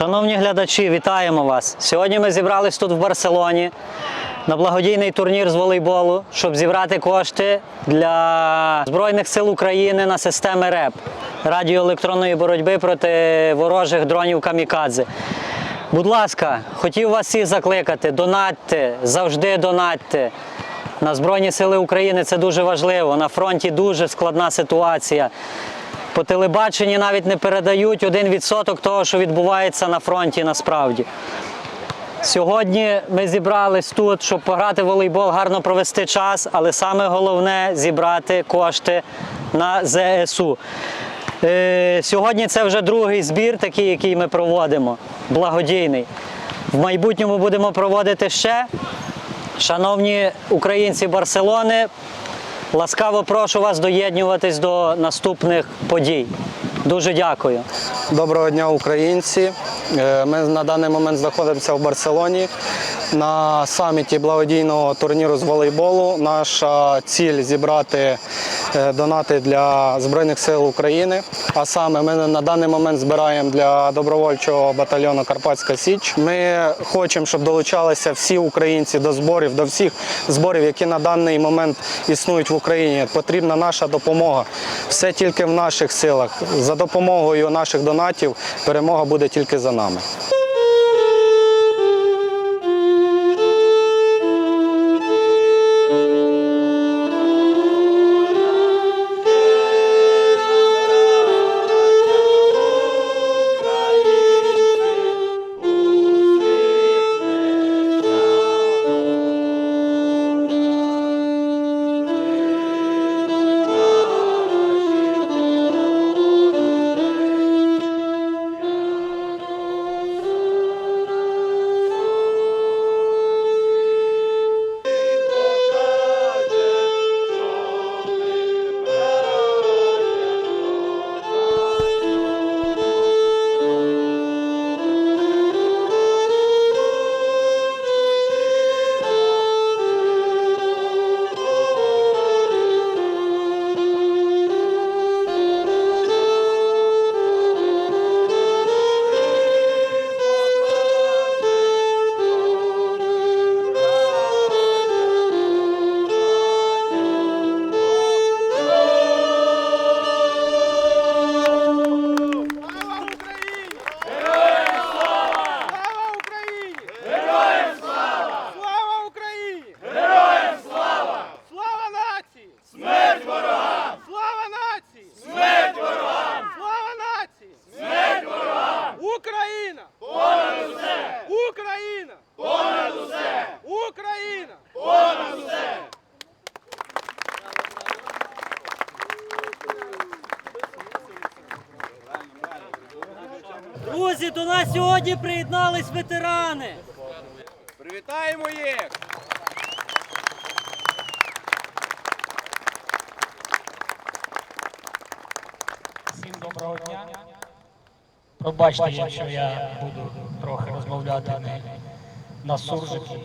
Шановні глядачі, вітаємо вас! Сьогодні ми зібрались тут в Барселоні на благодійний турнір з волейболу, щоб зібрати кошти для Збройних сил України на системи РЕП радіоелектронної боротьби проти ворожих дронів камікадзе. Будь ласка, хотів вас всіх закликати, донатьте, завжди донатьте. На Збройні Сили України це дуже важливо. На фронті дуже складна ситуація. По телебаченні навіть не передають один відсоток того, що відбувається на фронті насправді. Сьогодні ми зібрались тут, щоб пограти в волейбол, гарно провести час, але саме головне зібрати кошти на ЗСУ. Е, Сьогодні це вже другий збір, такий, який ми проводимо, благодійний. В майбутньому будемо проводити ще. Шановні українці Барселони, ласкаво прошу вас доєднуватись до наступних подій. Дуже дякую. Доброго дня, українці. Е, Ми на даний момент знаходимося в Барселоні на саміті благодійного турніру з волейболу. Наша ціль зібрати е, донати для Збройних сил України. А саме ми на даний момент збираємо для добровольчого батальйону Карпатська Січ. Ми хочемо, щоб долучалися всі українці до зборів, до всіх зборів, які на даний момент існують в Україні. Потрібна наша допомога. Все тільки в наших силах. За допомогою наших донатів перемога буде тільки за нами. Друзі, до нас сьогодні приєднались ветерани. Привітаємо їх! Всім доброго дня. Пробачте, якщо я буду трохи розмовляти не на суржикі.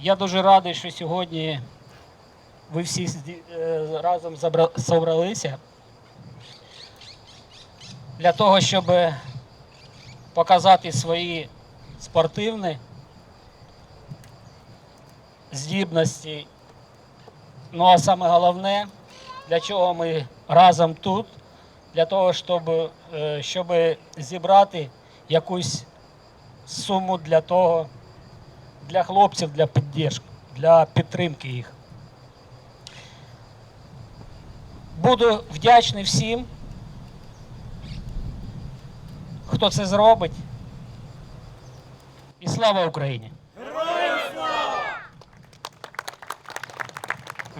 Я дуже радий, що сьогодні ви всі е, разом забра- зібралися для того, щоб показати свої спортивні здібності Ну а саме головне, для чого ми разом тут, для того, щоб, е, щоб зібрати якусь суму для того, для хлопців, для підтримки, для підтримки їх. Буду вдячний всім, хто це зробить. І слава Україні!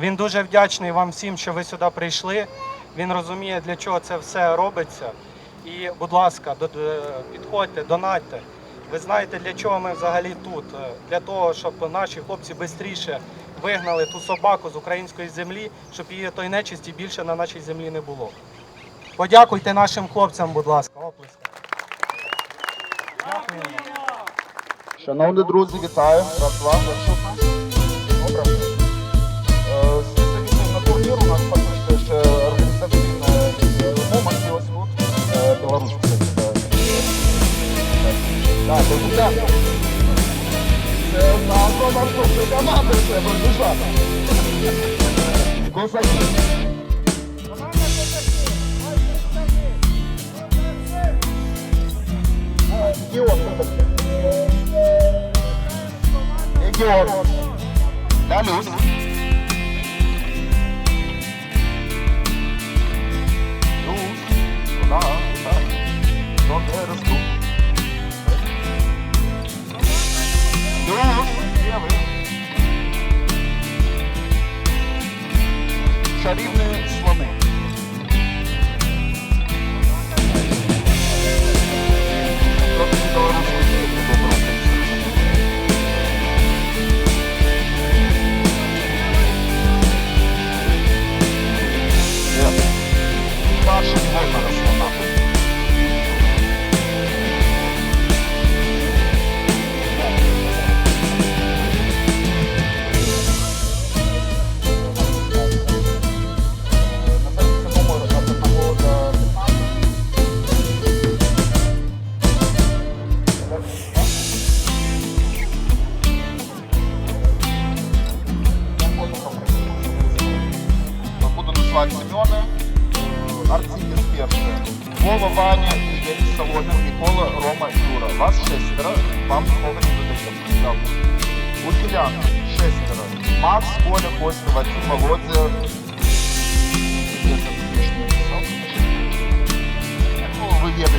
Він дуже вдячний вам всім, що ви сюди прийшли. Він розуміє, для чого це все робиться. І, будь ласка, підходьте, донатьте. Ви знаєте, для чого ми взагалі тут? Е, Для того, щоб наші хлопці швидше вигнали ту собаку з української землі, щоб її той нечисті більше на нашій землі не було. Подякуйте нашим хлопцям, будь ласка, оплески. Дякуємо. Шановні друзі, вітаю! Раз, два, якщо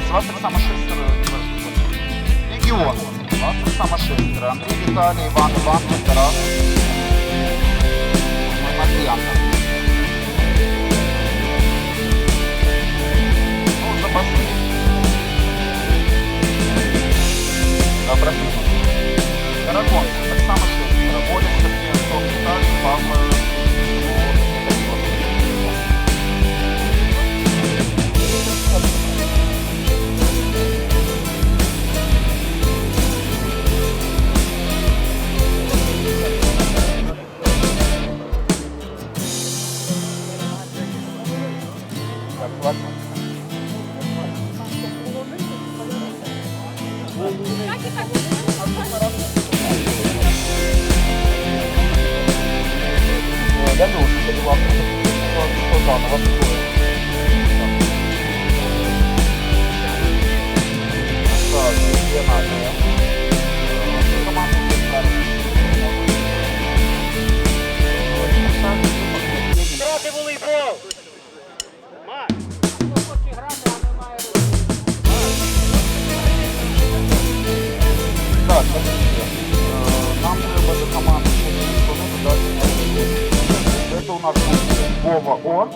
С вас Оксана Шестера. Легион. Вас Оксана Шестера. Андрей Виталий, Иван, Иван, Тарас. Мой Матьянка. Ну, запасли. Да, простите. Дорогой, Оксана Шестера. Воля, Сергей, Антон, Виталий, Павла, Я думаю, що це була просто Так, є нація. Так, нас був Вова О.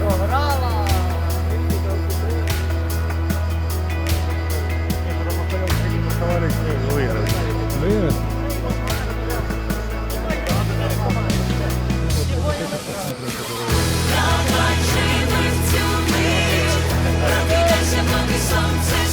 Програла. Виграв. Давай живи в цю мить, пробігайся, поки сонце